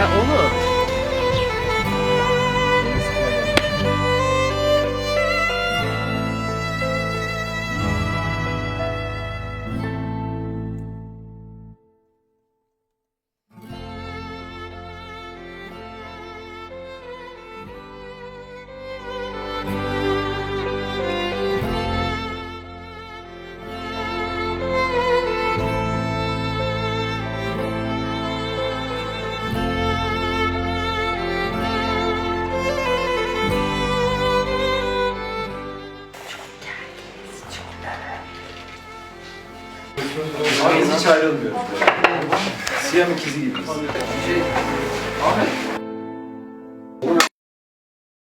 Yeah. Biz hiç ayrılmıyoruz. Siyam ikizi gibiyiz. Şey, Ahmet